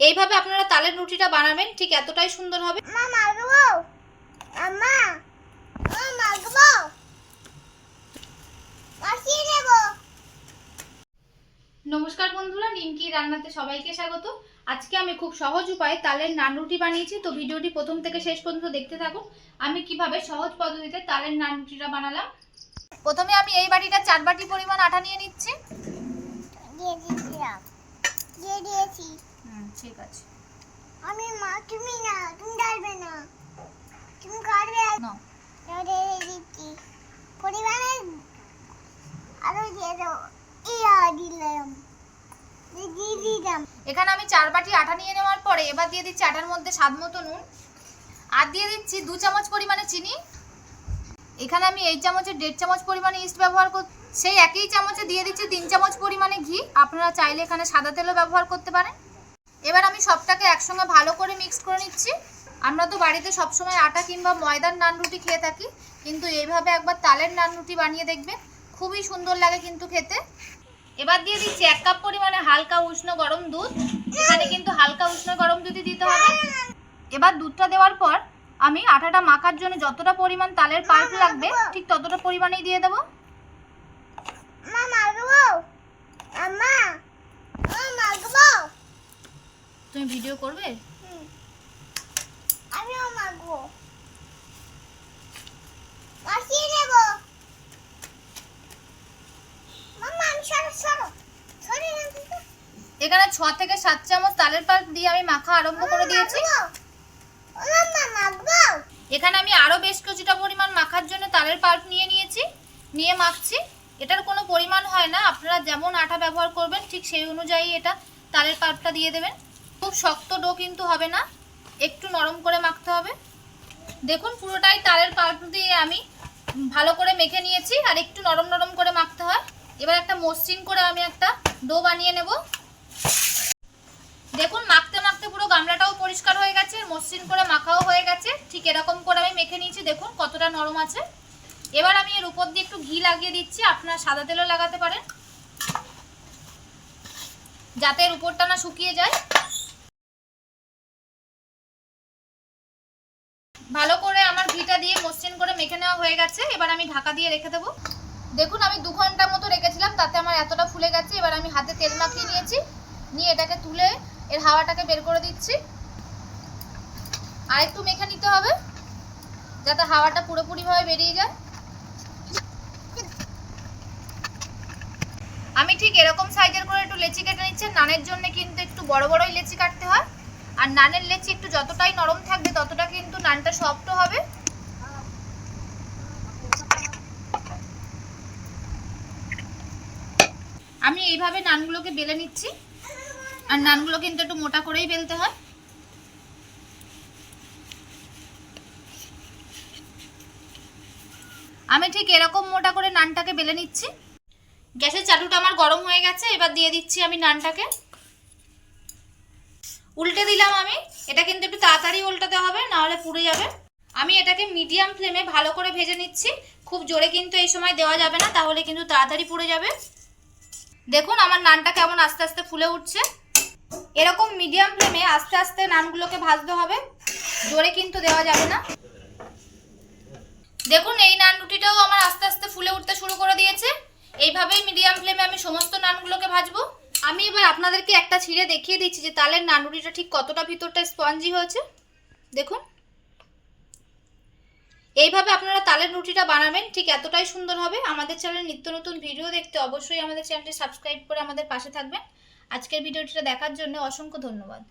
এইভাবে আপনারা তালের রুটিটা বানাবেন ঠিক এতটাই সুন্দর হবে। নমস্কার বন্ধুরা নিমকি রান্নাতে সবাইকে স্বাগত। আজকে আমি খুব সহজ উপায়ে তালের নান রুটি বানিয়েছি তো ভিডিওটি প্রথম থেকে শেষ পর্যন্ত দেখতে থাকুন। আমি কীভাবে সহজ পদ্ধতিতে তালের নান রুটিটা বানালাম। প্রথমে আমি এই বাটিটা চার বাটি পরিমাণ আটা নিয়ে নিচ্ছি। দিয়ে দিয়েছি। হুম ঠিক আছে। আমি মা তুমি না তুমি ডালবে না। তুমি কাটবে নাও দিয়ে দিচ্ছি পরিমাণে আরও দিয়ে দেবো ইয়া দিলাম। এখানে আমি চার বাটি আটা নিয়ে নেওয়ার পরে এবার দিয়ে দিচ্ছি আটার মধ্যে স্বাদ মতো নুন। আর দিয়ে দিচ্ছি দু চামচ পরিমাণে চিনি। এখানে আমি এই চামচের দেড় চামচ পরিমাণে ইস্ট ব্যবহার কর সেই একই চামচে দিয়ে দিচ্ছি তিন চামচ পরিমাণে ঘি। আপনারা চাইলে এখানে সাদা তেলও ব্যবহার করতে পারেন। এবার আমি সবটাকে একসঙ্গে ভালো করে মিক্স করে নিচ্ছি। আমরা তো বাড়িতে সবসময় আটা কিংবা ময়দার নান রুটি খেয়ে থাকি কিন্তু এইভাবে একবার তালের নান রুটি বানিয়ে দেখবেন খুবই সুন্দর লাগে কিন্তু খেতে। এবার দিয়ে দিচ্ছি এক কাপ পরিমাণে হালকা উষ্ণ গরম দুধ এখানে কিন্তু হালকা উষ্ণ গরম দুধই দিতে হবে। এবার দুধটা দেওয়ার পর আমি আটাটা মাখার জন্য যতটা পরিমাণ তালের পাল্প লাগবে ঠিক ততটা পরিমাণেই দিয়ে দেবো। মা মাগবো আম্মা তুমি ভিডিও করবে? হুম। আমিও মাগবো মাসিয়ে নেব। মাম্মা আমি সরো সরো। সরে এখানে ছ থেকে সাত চামচ তালের পাল্প দিয়ে আমি মাখা আরম্ভ করে দিয়েছি। এখানে আমি আরও বেশ কিছুটা পরিমাণ মাখার জন্য তালের পাল্প নিয়ে নিয়েছি নিয়ে মাখছি। এটার কোনো পরিমাণ হয় না। আপনারা যেমন আটা ব্যবহার করবেন ঠিক সেই অনুযায়ী এটা তালের পাল্পটা দিয়ে দেবেন। খুব শক্ত ডো কিন্তু হবে না। একটু নরম করে মাখতে হবে। দেখুন, পুরোটাই তালের পাল্প দিয়ে আমি ভালো করে মেখে নিয়েছি আর একটু নরম নরম করে মাখতে হয়। এবার একটা মসৃণ করে আমি একটা ডো বানিয়ে নেব। দেখুন, মাখতে মাখতে পুরো গামলাটাও পরিষ্কার হয়ে গেছে মসৃণ করে মাখাও হয়ে গেছে। ঠিক এরকম করে আমি মেখে নিয়েছি, দেখুন কতটা নরম আছে। এবার আমি এর উপর দিয়ে একটু ঘি লাগিয়ে দিচ্ছি, আপনারা সাদা তেলও লাগাতে পারেন। যাতে এর উপরটা না শুকিয়ে যায়। ভালো করে আমার ঘিটা দিয়ে মসৃণ করে মেখে নেওয়া হয়ে গেছে। এবার আমি ঢাকা দিয়ে রেখে দেবো। দেখুন, আমি দু ঘণ্টা মতো রেখেছিলাম, তাতে আমার এতটা ফুলে গেছে। এবার আমি হাতে তেল মাখিয়ে নিয়েছি। নিয়ে এটাকে তুলে এর হাওয়াটাকে বের করে দিচ্ছি। আর একটু মেখে নিতে হবে, যাতে হাওয়াটা পুরোপুরিভাবে বেরিয়ে যায়। আমি ঠিক এরকম সাইজের করে একটু লেচি কেটে নিচ্ছি। নানের জন্য কিন্তু একটু বড় বড়ই লেচি কাটতে হয়। আর নানের লেচি একটু যতটাই নরম থাকবে, ততটা কিন্তু নানটা সফট হবে। আমি এইভাবে নানগুলোকে বেলে নিচ্ছি। আর নানগুলো কিন্তু একটু মোটা করেই বেলতে হয়। আমি ঠিক এরকম মোটা করে নানটাকে বেলে নিচ্ছি। গ্যাসের চাটুটা আমার গরম হয়ে গেছে, এবার দিয়ে দিচ্ছি আমি নানটাকে। উল্টে দিলাম আমি। এটা কিন্তু একটু তাড়াতাড়ি উল্টাতে হবে, নাহলে পুড়ে যাবে। আমি এটাকে মিডিয়াম ফ্লেমে ভালো করে ভেজে নিচ্ছি। খুব জোরে কিন্তু এই সময় দেওয়া যাবে না, তাহলে কিন্তু তাড়াতাড়ি পুড়ে যাবে। দেখুন আমার নানটা কেমন আস্তে আস্তে ফুলে উঠছে। এরকম মিডিয়াম ফ্লেমে আস্তে আস্তে নানগুলোকে ভাজতে হবে। জোরে কিন্তু দেওয়া যাবে না। দেখুন এই নান রুটিটাও আমার আস্তে আস্তে ফুলে উঠতে শুরু করে দিয়েছে। এইভাবেই মিডিয়াম ফ্লেমে আমি সমস্ত নানগুলোকে ভাজবো। আমি এবার আপনাদেরকে একটা ছিঁড়ে দেখিয়ে দিচ্ছি যে তালের নানুরিটা ঠিক কতটা ভিতরটা স্পঞ্জি হয়েছে। দেখুন। এইভাবে আপনারা তালের রুটিটা বানাবেন, ঠিক এতটাই সুন্দর হবে। আমাদের চ্যানেলে নিত্য নতুন ভিডিও দেখতে অবশ্যই আমাদের চ্যানেলটি সাবস্ক্রাইব করে আমাদের পাশে থাকবেন। আজকের ভিডিওটিটা দেখার জন্য অসংখ্য ধন্যবাদ।